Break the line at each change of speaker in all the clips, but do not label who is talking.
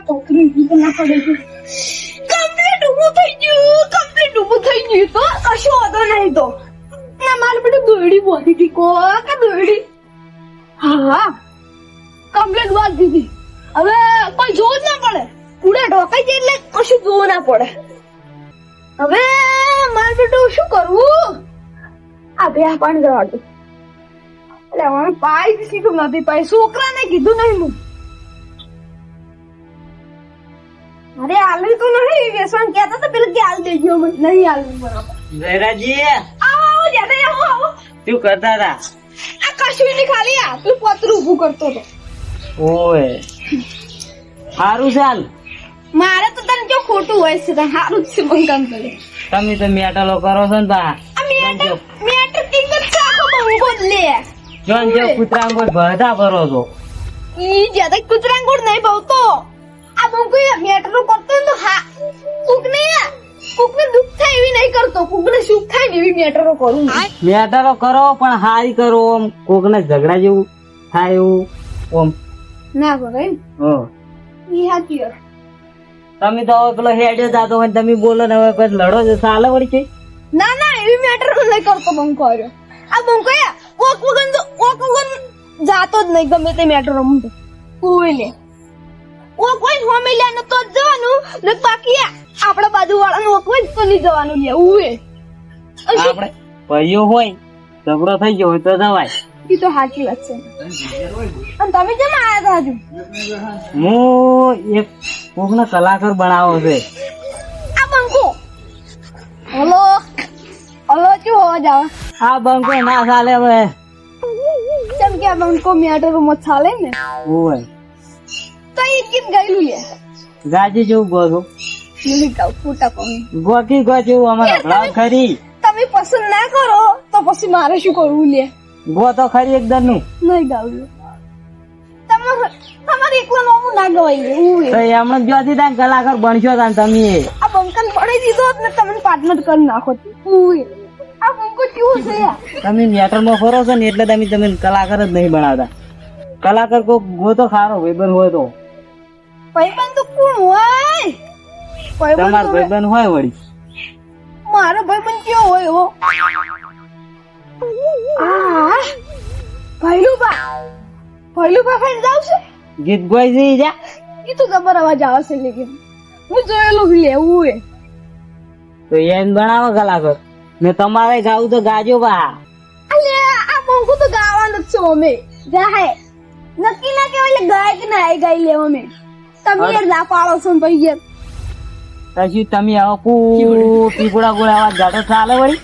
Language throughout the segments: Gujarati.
કોકરી જીત ના પડે છે. કમ્પ્લીટ ઉભું થઈ ગયું, કમ્પ્લીટ ઉભું થઈ ગયું. તો કશો વાંધો નહીં તો. ના, મારે બધું દોડી બોધી હતી કો કે દોડી હા હા વાત દીધી. હવે કોઈ જોવું જ ના પડે. પૂરા ઢોકાઈ જાય એટલે કશું જોવું ના પડે. હવે મારે બેટું શું કરવું? આ બે પણ જવા દે. એટલે પાઈ જ કીધું નથી પાઈ. છોકરાને કીધું નહીં હું. અરે આલવી તો નહીં વેસવાન કહેતા તો પેલું કે આલ દેજો મને નહીં આલવી બરાબર.
જયરાજી
આવો આવો જ્યાદા આવો આવો.
શું કરતા હતા?
આ કશું નહીં ખાલી આટલું પતરું ઊભું કરતો હતો.
ઓય. સારું ચાલ
મારે તો તને જો ખોટું હોય છે તને સારું છે પણ કામ કરે.
તમે તો મેટલો કરો છો ને બા.
આ મેટર મેટર ટીંગ જ બંગો લે.
જોન જો કૂતરા ભરતા ભરો છો.
ઈ જ્યાદા કૂતરાંગોડ નહીં બહુતો આ બંગો મેટર કરતો ને તો હા કુકને કુકને દુખ થાય એવી નહીં કરતો. કુકને સુખ થાય ને એવી મેટરો કરું
મેટરો કરો પણ હારી કરો ઓમ કોકને ઝઘડા જેવું થાય એવું ઓમ
ના કરે
હો.
ઈ હાકી.
તમે તો હવે પેલો હેડ્યો જાતો હોય તમે બોલો ને હવે પછી લડો છો. ચાલે વળી છે
ના ના એવી મેટર નહીં કરતો બંકો આવ્યો આ બંકો ઓક વગન તો ઓક વગન જાતો જ નહીં ગમે તે મેટર રમતો. કોઈ લે. ઓ કોઈ હોમે લે ને તો જવાનું ને બાકી આપણા બાજુ વાળાનું કોઈ તો નહીં જવાનું લે ઉએ
આપણે ભાઈઓ હોય ઝઘડો થઈ ગયો હોય તો જવાય.
ઈ તો સાચી વાત છે. અને તમે કેમ આયા હતા હજુ?
હું એક કલાકાર બનાવો છે.
આ બંકો. હલો? હલો શું અવાજ જાવ
આ બંકો ના ચાલે હવે.
કેમ કે આ બંકો મેટર રૂમ ચાલે ને?
ઓય
તો એ ગીત ગાયેલું લે?
ગાજી જેવું ગો
મને ગાવ ફૂટા કોમ
ગોકી ગો જેવું અમારે હભળાવ ખરી.
તમે પસંદ ના કરો તો પછી મારે શું કરવું લે?
ગો તો ખરી એકદમનું
નહીં ગાવું તમારે તમારે એકલો નોમું ના ગવાઈ ઉવે.
તો એમણે જ્યોતિ તાન કલાકાર બનશો તાન તમે.
આ બંકન પડી દીધો ને તમને પાર્ટનર કરી નાખો ઉવે. આ બંકો કેવું છે
તમે મેટરમાં ફરો છો ને એટલે તમે તમે કલાકાર જ નહીં બનાવતા કલાકાર કો ગો તો ખારો વેબર હોય તો.
ભાઈબંધ તો કોણ હોય?
તમારો ભાઈબંધ હોય વળી.
મારો ભાઈબંધ કયો હોય હો? આ ભૈલુબા ભૈલુબા ફેન જાવ છે
ગીત ગોઈ જઈ જા.
એ તો તમારો અવાજ આવશે લેકિન. હું જોયેલું લેવું હે
તો એમ બનાવો કલાકાર ને તમારે ગાવું તો ગાજો બા.
અલે આ બંકુ તો ગાવાનું જ છો અમે. જાહે નક્કી ના કેવાય ગાય કે ના ગાઈ લેવો અમે. તમે યાર પાડો છો ભાઈ યાર
પછી તમે હવે કુ પીપળા ગોળા અવાજ ગાઢો ચાલે વળી.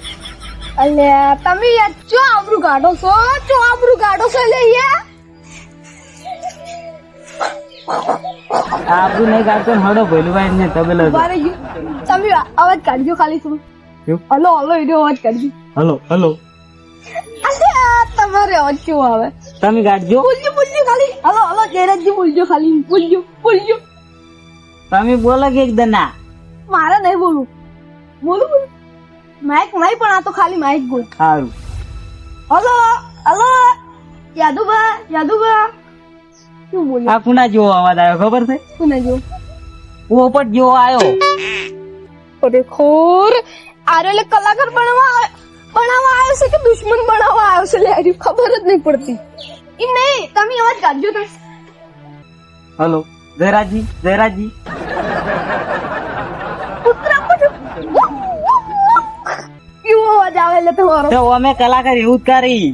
અલે તમે યાર ચો આબરૂ કાઢો છો? ચો આબરૂ કાઢો છો લે યાર?
આપણું નહીં ગાડતો હડો ભેલુભાઈ ને તબેલો
તમે અવાજ કાઢજો ખાલી શું? હલો હલો એનો અવાજ કાઢજો.
Hello hello.
તમારે અવાજ કેવો આવે?
તમે ગાડજો
ખાલી હલો હલો જયરાજજી બોલજો ખાલી બોલજો બોલજો
તમે બોલો કે એકદમ ના
મારે નહીં બોલવું. બોલું બોલું. માઇક નહીં પણ આ તો ખાલી માઇક બોલ.
સારું.
Hello hello. યાદુબા યાદુબા શું બોલ્યો?
આ કુના જેવો અવાજ આવ્યો ખબર છે?
કોને જો
પોપટ જેવો આવ્યો.
અરે ખોર. આરે કલાકાર બનવા બનાવવા આવ્યો છે કે દુશ્મન બનાવવા આવ્યો છે લે ખબર જ નહીં પડતી. એમ નહીં તમે અવાજ કાઢજો તો
હલો જયરાજજી જયરાજજી.
કેવો અવાજ આવે એટલે તમારો?
તો અમે કલાકાર એવું જ કરી.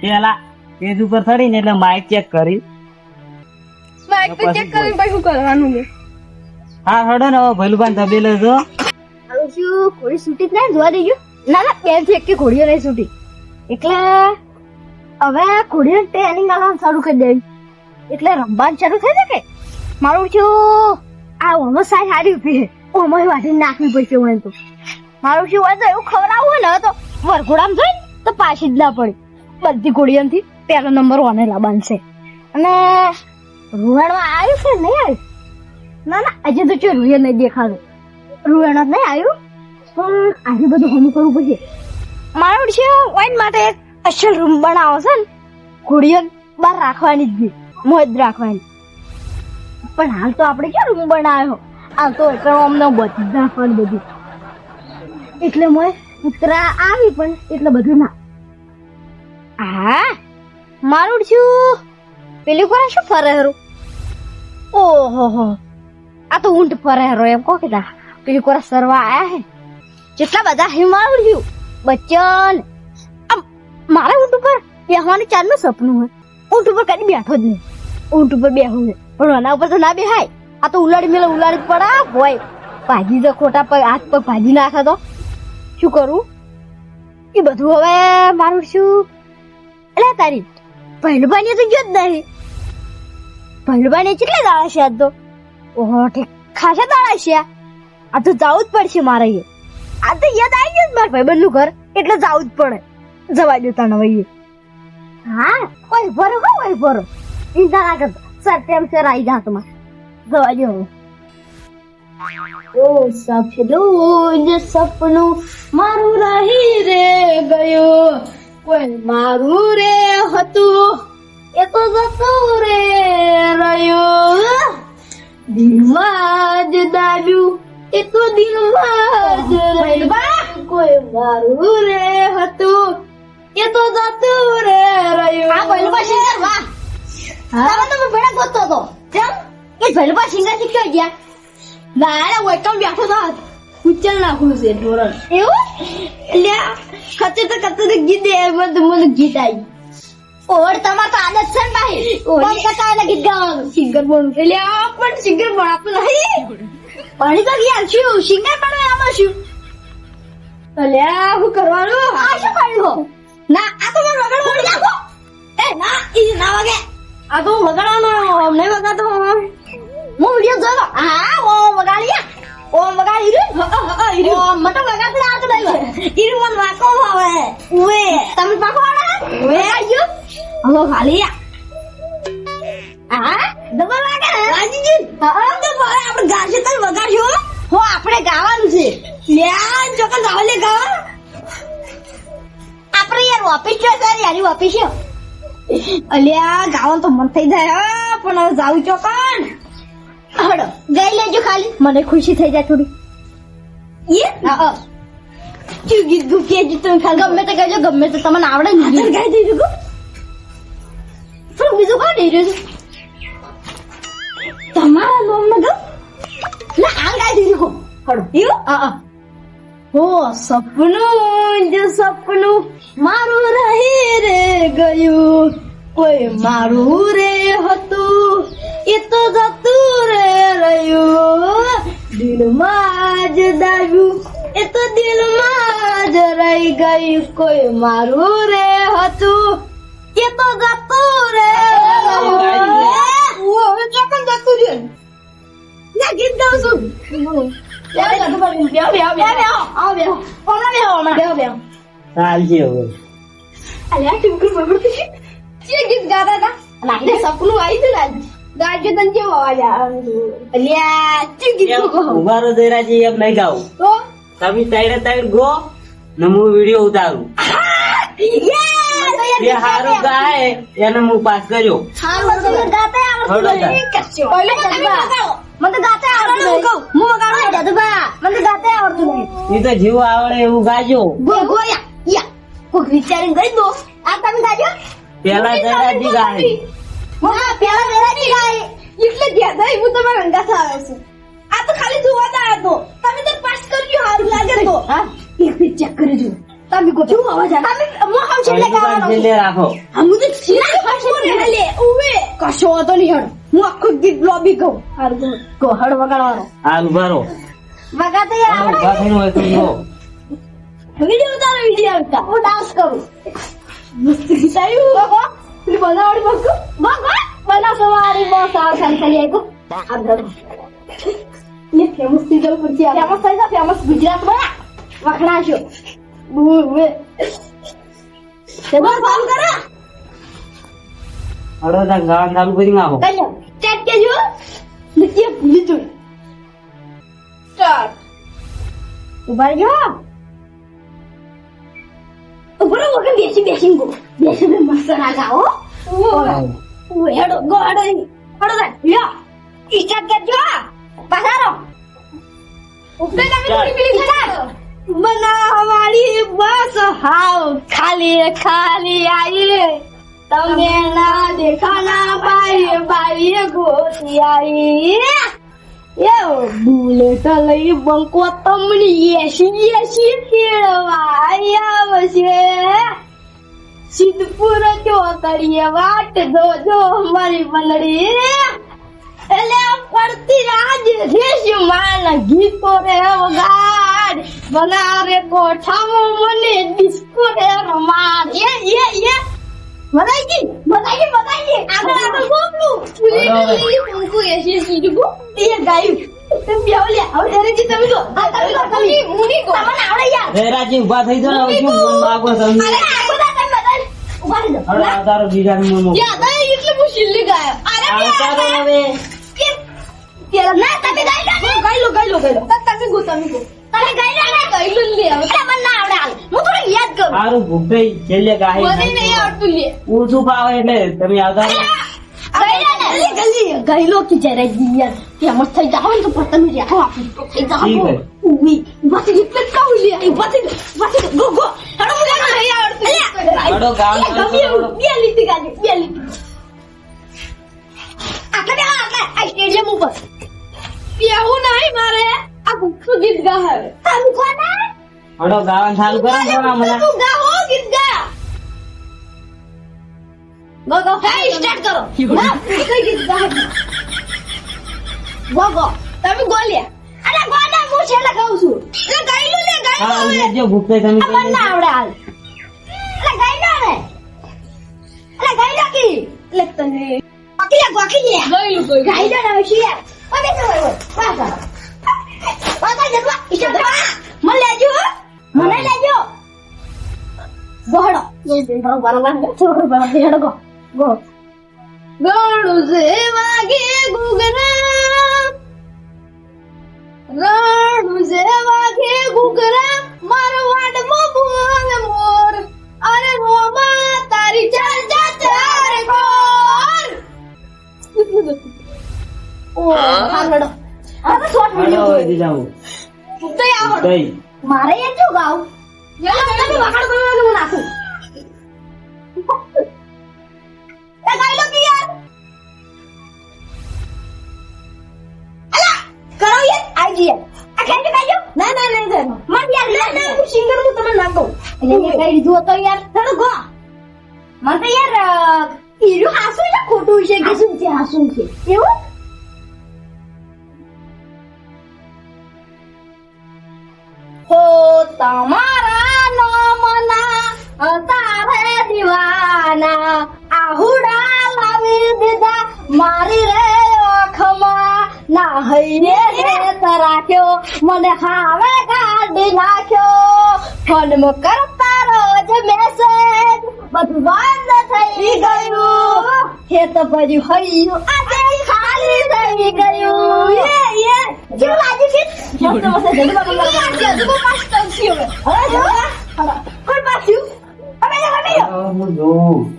પેલા પેજ ઉપર ચડી ને એટલે માઇક ચેક કરી.
માઇક તો ચેક કરી પછી શું કરવાનું છે.
હા હડો ને હવે ભૈલુભાઈ તબેલો છો.
ઘોડી છૂટી જ નહીં? જોવા દેજો. ના ના બેથી એકે ઘોડીઓ નહીં છૂટી એટલે હવે ઘોડીઓ ટ્રેનિંગ આલવાનું શરૂ કરી દેવી એટલે રમવાનું શરૂ થઈ શકે? મારું છું આ ઓમો સાઈ હારી ઊભી છે. ઓમો વાટી નાખવી પડશે મને તો મારું શું હોય તો એવું ખવડાવવું હોય ને તો વરઘોડામ જોઈ તો પાછી જ ના પડે. બધી ઘોડીઓથી પહેલો નંબર ઓનેલા બનશે અને રૂવાડમાં આવ્યું છે નહીં આવ્યું? ના ના હજી તો ચો રૂએ નહીં દેખાડું રૂવાણ નહીં આવ્યું. પણ આજે બધું હમ કરવું પડશે. મારું છે વાઈન માટે અસલ રૂમ બનાવો છે ને ઘોડીઓ બહાર રાખવાની જ મોજ રાખવાની.
પણ હાલ તો આપણે ક્યાં રૂમ બનાવ્યો? હાલ તો એટલે અમને બધા પણ બધું. એટલે મોય કૂતરા આવી પણ એટલે બધું ના. હા? મારું છું. પેલી કોને શું ફરે હરું ઓહો હો. આ તો ઊંટ ફરે હરો એમ કહો કે પેલી કોરા સરવા આયા હે. જેટલા બધા હે મારું છું બચ્ચન મારા ઊંટ ઉપર બેહવાનું ચાલનું સપનું હોય. ઊંટ ઉપર કદી બેઠો જ નહીં. ઊંટ ઉપર બેહું છે પણ આના ઉપર તો ના બેહાય. આ તો ઉલાડી મેલે ઉલાડી પડા હોય. ભાજી તો ખોટા પગ હાથ પગ ભાજી નાખે તો. શું કરું? એ બધું હવે મારું શું? એટલે તારી પહેલબાની તો ગયો જ નહીં. પહેલબાની કેટલા દાડા છે આજ તો? ઓહો, ઠીક. ખાસા દાડા છે આ તો જવું જ પડશે મારે આ તો યાદ આવી ગયું મારા ભાઈબંધનું ઘર. એટલે જવું જ પડે. જવા દેતા ન ભાઈ હા કોઈ ભરો હો કોઈ ભરો. ઇંધા લાગે સર ટેમ સર આવી જા તમાર. જવા દો ઓ સપનું જ સપનું મારું રહી રે ગયો. કોઈ મારું રે હતું એ તો જતું રે રહ્યું. દિલમાં જ દાબ્યું એ તો દિલમાં જ કોઈ મારું રે હતું એ તો જતું રે રહ્યું. આ ભૈલુબા સિંગર વાહ. તમે તમે ભેડા ગોતતો તો કેમ? એ ભૈલુબા સિંગર શીખ્યો ગયા? ના ના વેલકમ બેઠો તો ઉચ્ચલ નાખું છે ધોરણ એવું? એટલે કતે તો કતે તો ગીત દે તો મને ગીત આવી ઓર તમાર તો આદત છે ને ભાઈ કોણ કતા એને ગીત ગાવાનું? સિંગર બનવું. એટલે આ પણ સિંગર બનાતું નહીં. ભણી તો ગયા શું? સિંગર બનવા આમાં શું અલ્યા હું કરવાનું? આ શું કર્યું ના આ તો લાગો એ ના ઈ ના વાગે. આ તો વગાડવાનો નહીં વગાડતો હું વિડિયો જોયો. હા ઓ વગાડ્યા ઓ વગાડી રહ્યું હ હ હ ઓ મતો વગાડતો આવતો નહીં. ઈરુ મન વાકો આવે. ઉવે. તમે પાકો ઉવે આયો. હલો ખાલી હા. ડબલ વાગે રાજીજી હા તો આપણે ગાશે તને વગાડ્યો હો. આપણે ગાવાનું છે. લ્યા ચોકન ગાવ લે ગાવ. આપણે યાર વાપી છે સર યારી છે અલ્યા ગાવાનું તો મન થઈ જાય પણ હવે જાવું કોણ? હડો ગઈ લેજો ખાલી. મને ખુશી થઈ જાય થોડી. એ હા ક્યુ ગીત ગુ કે જ તમે ખાલી? ગમે તે કહેજો ગમે તે તમને આવડે ને ગીત. ગાઈ દઈ દઉં થોડું બીજું કોણ દઈ રહ્યું તમારા નામ ન ગમ? ના આ ગાઈ દીધું હડો. એવું હા હા. હો સપનું જ સપનું મારું રહી રે ગયું. કોઈ મારું રે હતું, એ તો જતું રે રહ્યું. દિલમાં જ દાવ્યું, એ તો દિલમાં જ રહી ગયું. કોઈ મારું રે હતું, એ તો જતું
ચાલશે હવે ઊભા રહો જયરાજી એમ નહીં ગાવું. તમે તાઈડે તાઈડ ગો ને હું વીડિયો ઉતારું. જે હારું ગાય એને હું પાસ કર્યો એ તો જીવ આવડે એવું ગાજો.
વિચારી ગઈ દો. આ તમે ગાજો.
પેલા જયરાજી ગાય.
હા પેલા વેરાજી ગાય. એટલે ગયા દઈ હું તમારા રંગા આવે છે. આ તો ખાલી જોવાતા હતો. તમે તો પાસ કર્યું હારું લાગે તો. હા. એક મિનિટ ચેક કરી જો તમે કો શું અવાજ આવે તમે મો હાવ છેલ્લે ગાવાનો
છેલ્લે રાખો.
હમ તો છેલ્લે ફાશે લે ઉવે. કશો હતો નહીં હડ. હું આખું ગીત લોબી કહું હારું ગો હડ વગાડવાનો.
હાલ ઊભા રહો.
વગા તો યાર
હાલ ઊભા થઈને હોય તો ગો
વિડિયો ઉતારો વિડિયો ઉતાર હું ડાન્સ કરું. મસ્ત ગીત આવ્યું. ગો પેલી બનાવડી બસ ગો. ગો ગો બના સવારી બસ આવ સંસલી આઈ ગો આ ધર ને ફેમસ થઈ જવું પડશે ફેમસ થઈ જા ફેમસ ગુજરાતમાં વખણાશો ચાલુ કરો
હળો તા ગાવાનું ચાલુ કરી નાખો
કજો ચેક કેજો નૃત્ય લીધું સ્ટાર્ટ ઊભા જો ઊભા રહો વગર બેસી બેસી ગો બેસી મસ્ત ના ગાઓ ઓ હેડો ગો હેડો હેડો જા યા સ્ટાર્ટ કરજો પધારો ઉપરે તમે થોડી પેલી બનાવવાળી બસ. હાવ ખાલી ખાલી આઈ તમે ના દેખાના ભાઈ બાઈ ગોતી આવી એ બુલેટ લઈ બંકો તમને એસી એસી ફેરવા આવશે. સિદ્ધપુર જો કરીએ વાટ જોજો મારી બંગડી એટલે પડતી રાજ રેશ માન ગીતો રે વગાડ બનારે કોઠામાં મને ડિસ્કો રે રમાડ. એ એ એ. ગઈ મજાઈ ગઈ આગળ આગળ બોલું
હવે.
કંકુ એસી સીધું એ ગાયું. તમે બેવલે હવે એરેજી તમે જો. આ તમે જો તમે. મુની કો તમને આવડે યાર.
રેરાજી ઊભા થઈ જાઓ હવે શું બોલ માગો તમે?
અરે આ બધા તમે બધા ઊભા રહી
હવે
જાઓ
તારો બીજા નંબરનો.
યાદ આવે એટલે હું શિલ્લી ગાયો. અરે
તારો હવે
પેલા ના તમે ગાઈ લો ગાઈ લો ગાઈ લો ગાઈ લો. તમે ગો તમે ગો. તમે ગાઈ ને ગાઈ લે. હવે મને ના આવડે હાલ. હું થોડું યાદ કરું.
સારું ભૂખાઈ છેલ્લે ગાહી
મને નહીં આવડતું લે.
ઓછું ફાવે એટલે તમે આવતા રહો.
ગાઈ લો ને. જલ્દી જલ્દી ગાઈ લો કે જરા યાર કે મસ્ત થઈ જાવ ને તો પતંગ રે હા થઈ જાવ
ઠીક હે.
બસ એટલે કહું લે. એ બસ બસ ગો ગો. હડો મને નહીં આવડતું.
હડો, ગામ
એવું,
કરો.
બે લીટી ગાડી બે લીટી. આટલે બે આ સ્ટેડિયમ ઉપર. બેહું નહીં મારે. આ ગુપ્તું ગીત ગા હવે ચાલુ
હડો ગાવાનું ચાલુ કરો ને મને
તું ગા ગીત ગા ગો ગો હા સ્ટાર્ટ કરો ના કઈ ગીત ગા ગો તમે અરે ગો હું છેલ્લે કહું છું એટલે ગાઈ લો લે ગાઈ
હા જો તમે
અમન ના આવડે હાલ એટલે એટલે કી એટલે તને વાહ વાહ વાહ વાહ જવા ઈચ્છા દવા મને લેજો હો. મને લેજો ગોહડો બરો બરો બરો છોકરો બરો હેડો ગો ગો ગોળું સે વાગે ગુગરા રણું સે વાગે ગુગરા મારો વાડમાં બોલ મોર અરે રોમા તારી ચાલ જા ચાર કોર ઓ હાલડો હવે શોર્ટ
હડો
વિડિયો
હવે જાઓ
તો આવડ
ગઈ
મારે એ જો ગાવ? યાર તમે વખાણ કરો ને હું નાખું. એ ગાઈ લો કે યાર. અલા કરો યે આઈ જી આ ખાઈ ગાઈ લો. ના ના નહીં ગાઈ મન યાર ના ના હું સિંગર હું તમને ના કહું એટલે એ ગાઈ દીધું તો યાર. ચલો ગો. મને યાર હીરો હાસું છે ખોટું છે કે શું છે? હાસું છે. એવું? તમારા નામના અતારે દીવાના આહુડા લાવી દીધા મારી રે ઓખમાં ના હૈયે રે રાખ્યો મને હાવે કાઢી નાખ્યો ફોન કરતા રોજ મેસેજ બધું બંધ થઈ ગયું હે તો ભર્યું હૈયું આજે ખાલી થઈ ગયું યાર જલ્દી બહુ મસ્ત છે હવે હવે જો. કોણ પાછું? હવે જો હવે જો.
હું જોઉં.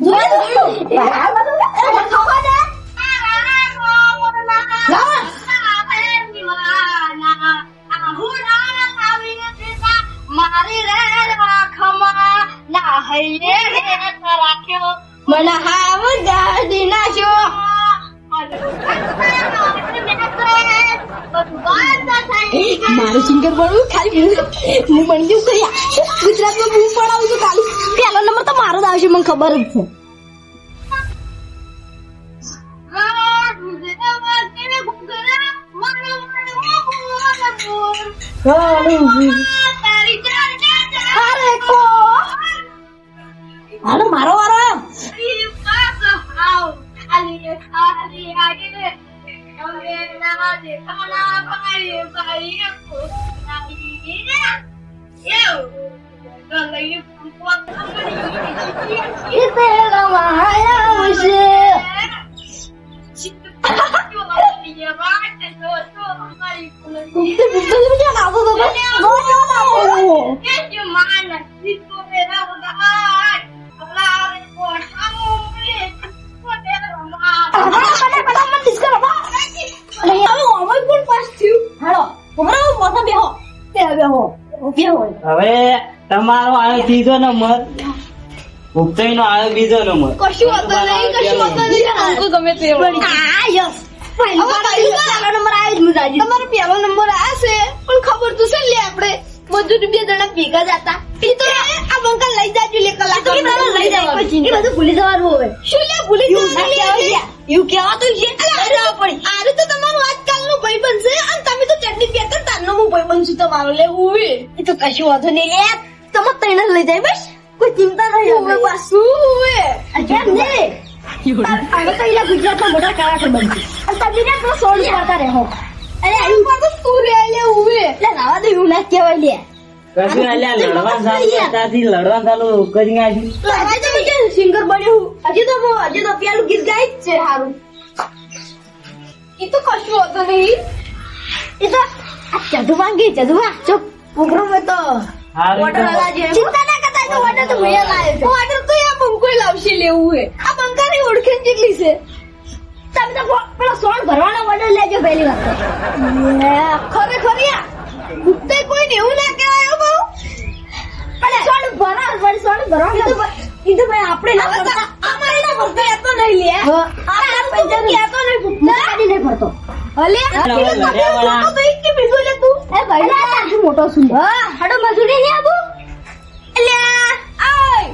જોયું હું બની જઉં કર્યા ગુજરાતમાં હું પડાવું છું કાલે. પહેલો નંબર તો મારો જ આવશે, મને ખબર જ છે. હાલો મારો ઇતે રમાયા આવશે ગુપ્તે ગુપ્તે જેમ ક્યાં નાખો તો બસ ગો નાખો ફટાફટ ફટાફટ
હવે તમારો આવ્યો ત્રીજો નંબર. ઉપચાઈ નો આવ્યો બીજો નંબર.
કશું હતો નહીં કશું હતો નહીં. અંકુ ગમે તે હોય.
આ યસ પહેલો નંબર. આવ્યો જ હું
તમારો પહેલો નંબર આ છે. પણ ખબર તો છે લે આપણે. મજૂર બે જણા ભેગા જતા હતા. એ તો આ બંકા લઈ જાજો લે કલાક.
તો લઈ જાય એ બધું ભૂલી જવાનું હવે.
શું લે? ભૂલી જવાનું લે?
કહેવાય. એવું કહેવાતું છે
અરે પડી. આરે તો તમારો આજકાલનો ભાઈબંધ છે અને તમે તો ચટણી પહેરતા તારનો હું ભાઈ બનશું તમારો. લે ઉવે
એ તો કશું વાંધો નહીં. લે તમે તઈને લઈ જાય બસ. કોઈ ચિંતા નહીં
ઉવે. પાછું ઉવે.
કેમ ને હવે તો અહીંયા ગુજરાતમાં મોટા કલાકાર બનશે. અને તમે ને પેલો સોળ કરતા રહો.
અરે આયુ પર તો તું રે લે ઉવે.
એટલે રાવા દે એવું ના કહેવાય લે.
કશું અલ્યા લડવા ચાલુ કરતાથી લડવા ચાલુ કરી નાખ્યું
લડાઈ તો સિંગર બન્યો હું? હજી તો હજી તો પેલું ગીત ગાય જ છે હારું. એ તો કશું હતું નહીં.
એ તો આ માંગી ગઈ ચદુમાં ચૂપ
તો-
ચિંતા ના કરતા તો તો મેં લાવ્યો
ઓર્ડર તો આ બંકોય લાવશે લેવું હે. આ બંકાની ઓળખાણ કેટલી છે?
તમે તો પેલો સોળ ભરવાનો ઓર્ડર લેજો પહેલી વાત
ખરેખર યા. કોઈ ને એવું ના કહેવાય બહુ.
સોળ ભરા વળી સોળ ભરવાનો.
એ તો ભાઈ આપણે ના કરતા અમારે ના કરતા એ તો નહીં લે. આ તો તું કહેતો નહીં
હું?
ગુપ્તા
ગાડી નહીં ભરતો
અલે એક કે બીજો લે તું
એ ભાઈ આ આટલું મોટો છું હા હાડો મજૂરી નહીં આવું
અલ્યા આય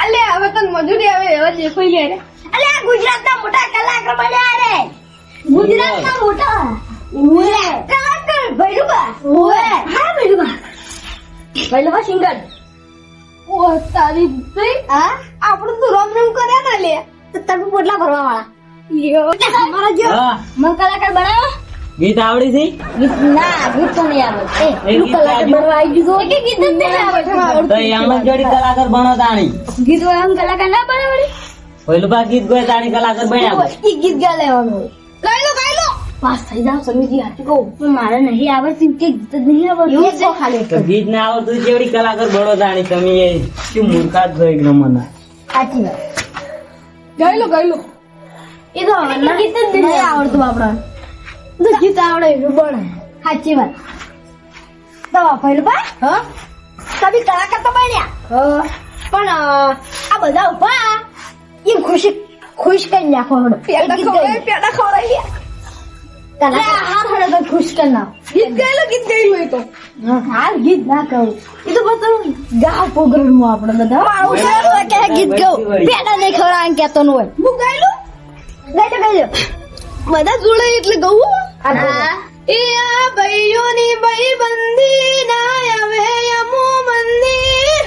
અલ્યા હવે તને મજૂરી આવે એવા જે કોઈ લે
અલે આ ગુજરાતના મોટા કલાકાર બન્યા રે ગુજરાતના મોટા ઓએ કલાકાર ભૈરુબા ઓએ હા ભૈરુબા ભૈરુબા સિંગર
ઓ તારી ભાઈ
આ
આપણું તો રમ રમ કર્યા ના લે.
તો તમે પોટલા ભરવા વાળા
યો
અમારા જો.
હા.
મન કલાકાર બનાવો.
ગીત આવડી છે?
ગીત ના ગીત તો નહીં આવડે એ કલાકાર બનવા આવી ગયું કે ગીત જ નહીં આવડે
તો એમાં જોડી કલાકાર. બનો તાણી.
ગીત હોય એમ કલાકાર ના બનાવડે
પહેલું બા ગીત ગોય તાણી કલાકાર બન્યા
ઈ ગીત ગા લેવાનું
લઈ લો ગાઈ લો.
પાસ થઈ જાવ સમીજી હાથી કહું. પણ મારે નહીં આવડતું કે ગીત જ નહીં આવડતું. એવું છે? ખાલી
તો ગીત ના આવડતું જેવડી કલાકાર બનો તાણી. તમે એ શું મૂર્ખા જ છો એક
સાચી વાત.
ગાઈ લો ગાઈ લો.
એ તો ગીત જ નહીં આવડતું આપણા તો ગીત આવડે એવું બને સાચી વાત. તો પહેલું બા. હા? તમે કલાકાર તો બન્યા હા. પણ આ બધા ઊભા. એમ ખુશી ખુશ કરી નાખો
પેડા ખવડાય પેડા ખવડાય.
હાર હડો તો ખુશ કરી નાખો.
ગીત ગાઈ ગીત ગાઈ લો એ તો
હાર ગીત ના કહું. એ તો બધું ગાવ પ્રોગ્રામમાં આપણે બધા. ગીત ગાઉં. પેડા નહીં ખવડાવવાનું કહેતો ન હોય.
હું ગાઈ લો
ગાઈ
બધા જોડે એટલે ગવું એ આ ભાઈઓની ભાઈબંધી ના આવે અમુ મંદિર.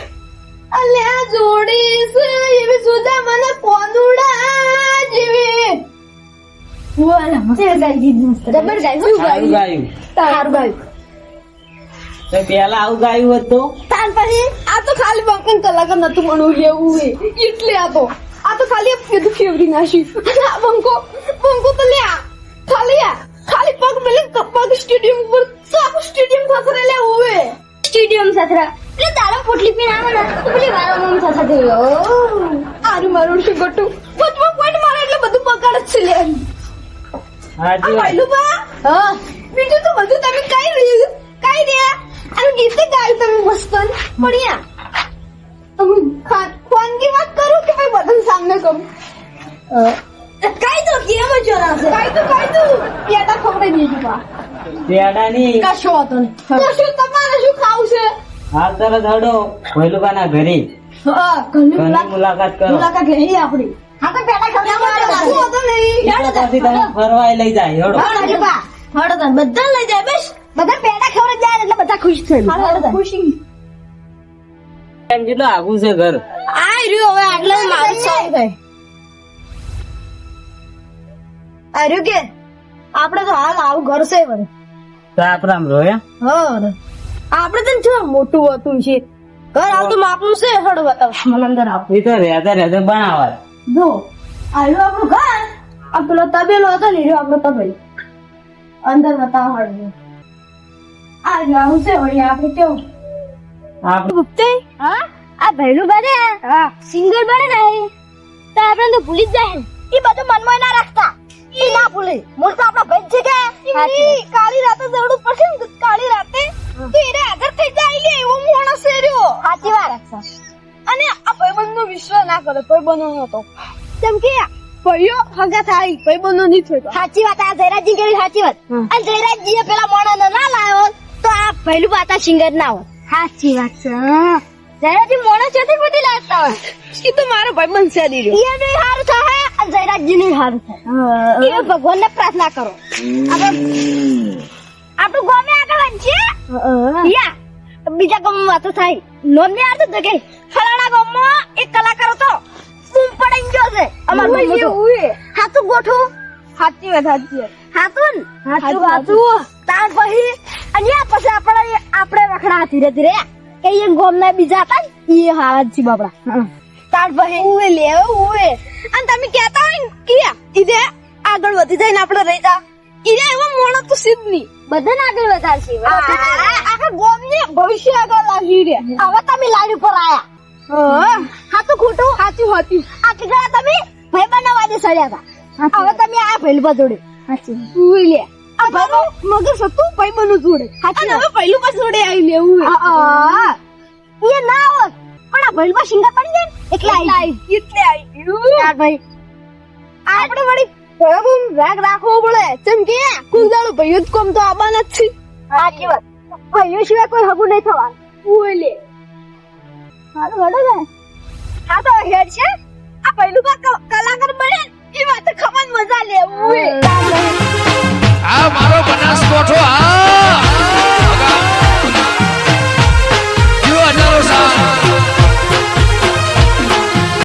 અલ્યા જોડી છે એવી સુધા મને કોંદુડા જેવી.
બોલા મસ્ત
સારું
ગાઈ
ગાયું
સારું ગાયું?
તો પેલા આવું ગાયું હતું?
તાર પછી આ તો ખાલી બંકન કલાક નતું મળવું લેવું એટલે આ તો. આ તો ખાલી બધું ફેવરી આ બંકો બંકો તો લે ખાલી આ. ખાલી પગ મેલે પગ સ્ટેડિયમ ઉપર સ્ટેડિયમ ખસરે લે ઓવે.
સ્ટેડિયમ સાથે એટલે તારા પોટલી પીને આવે ને. તો પેલી વારો મમ સાથે થઈ ઓ.
આરું મારું શું ગટું. પોઈન્ટ મારે એટલે બધું પકડ જ છે લે. આ
હાજી વાત.
બા
હા.
બીજું તો બધું તમે કઈ રહ્યું કઈ રહ્યા? અને ગીત ગાયું તમે મસ્ત. પડ્યા તમે ખા- ખાનગી વાત કરું કે ભાઈ બધા સામને કહું?
કઈ તો કેમ જોરા
કાઈ તો કઈ તો પેટા ખવડાવી દીધું બા
પેડા ની
કશો હતો ને
તો શું તમારે શું ખાવું છે?
હાલ તરત હડો. ભૈલુબાના ઘરે.
ઘરની
મુલાકાત કરો.
મુલાકાત લઈ આપડી હા તો પેટા ખવડાવવા
શું હતો નહીં.
ફરવાય લઈ જાય હડો.
હડો બધા લઈ જાય બસ. બધા પેટા ખવડાવી જાય એટલે બધા ખુશ થઈ ખુશી.
એમ જેટલું આગું છે ઘર.
આ રહ્યું હવે આટલે મારું સોંગ ગઈ આ રહ્યું કે? આપણે તો હાલ આવું ઘર છે
વર આમ રોયા
હા? આપણે તો જો મોટું હતું છે. ઘર હાલ તો માપનું છે હળ બતાવ. મને અંદર આપ
એ તો રહેતા રહેતા બનાવા
જો આ રહ્યું આપણું ઘર. આ પેલો તબેલો હતો ને રહ્યો આપણો તબેલો. અંદર બતાવ હળ આ રહ્યું આવું છે વળી આપણે કેવું? ગુપ્તે? હા? આ ભૈલું બને? હા. સિંગર બને ને? તો આપણે તો ભૂલી જ જાય. એ બધું મનમાં ના રાખતા. એ ના ભૂલે. મૂળ તો આપણો ભાઈ છે કે?
ઈ કાળી રાતે જવડું પડશે ને કાળી રાતે તો એને આગળ અને આ ભાઈબંધનો વિશ્વાસ ના કરે ભાઈબંધો નતો કેમ કે ભાઈઓ હગા થાય ભાઈબંધો નહીં થયો
સાચી વાત આ જયરાજજી કેવી સાચી વાત. અને જયરાજજી પેલા મોણો ના લાવ્યો તો આ પહેલું પાતા સિંગર ના હોત સાચી વાત છે જયરાજી મોણા ચોથી બધી લાગતા હોય?
એ તો મારો ભાઈ છે દીધો
એ નહીં સારું થાય અને જયરાજજી નહીં સારું થાય. એ ભગવાન ને પ્રાર્થના કરો. આપણું ગામે આગળ વધશે યા. બીજા ગામમાં વાતો થાય. નોંધ નહીં આવતું કે ફલાણા ગામમાં એક કલાકાર હતો. બૂમ પડી ગયો છે. અમાર ગામમાં તો. હાથું ગોઠું
સાચી વાત સાચી વાત.
હાથું હાથું
હાચું.
તાર પછી અને પછી આપણે આપણે વખડા ધીરે ધીરે કે એ ગામ ના બીજા હતા ને એ હાલત છે બાપડા. તાર પછી
ઉવે લે ઉવે. અને તમે કહેતા હોય ને કે ઈદે આગળ વધી જાય ને આપણે રહી જા. ઈદે એવો મોણો તો સિદ્ધ નહીં.
બધાને આગળ વધારશે
આખા ગોમ ને ભવિષ્ય આગળ લાગી રે
હવે તમે લાડી ઉપર આયા. હાથું ખોટું
સાચું હતું
આટલી કે તમે ભાઈ બનાવવા દે સડ્યા હતા હવે તમે આ ભેલબા જોડે.
ઉવે લે. આ ભાઈ મગર સતું ભાઈ બનુ જોડે. હાચી હવે પહેલું પાસ જોડે આવી લેવું
આ, એ ના હોત પણ આ ભેલબા શિંગા પડી જાય એટલે આવી
એટલે આવી
યાર ભાઈ.
આપણે વળી ભયમ રાગ રાખવો પડે. ચમ કે કુંદાળો ભાઈ જ કોમ તો આબાન જ છે.
સાચી વાત. ભાઈઓ સિવાય કોઈ હગું નહીં થવાનું.
ઉવે લે.
હડો ને. હા તો હેડ છે. એ વાત ખબર મજા લેવું આ મારો બનાસકોઠો આ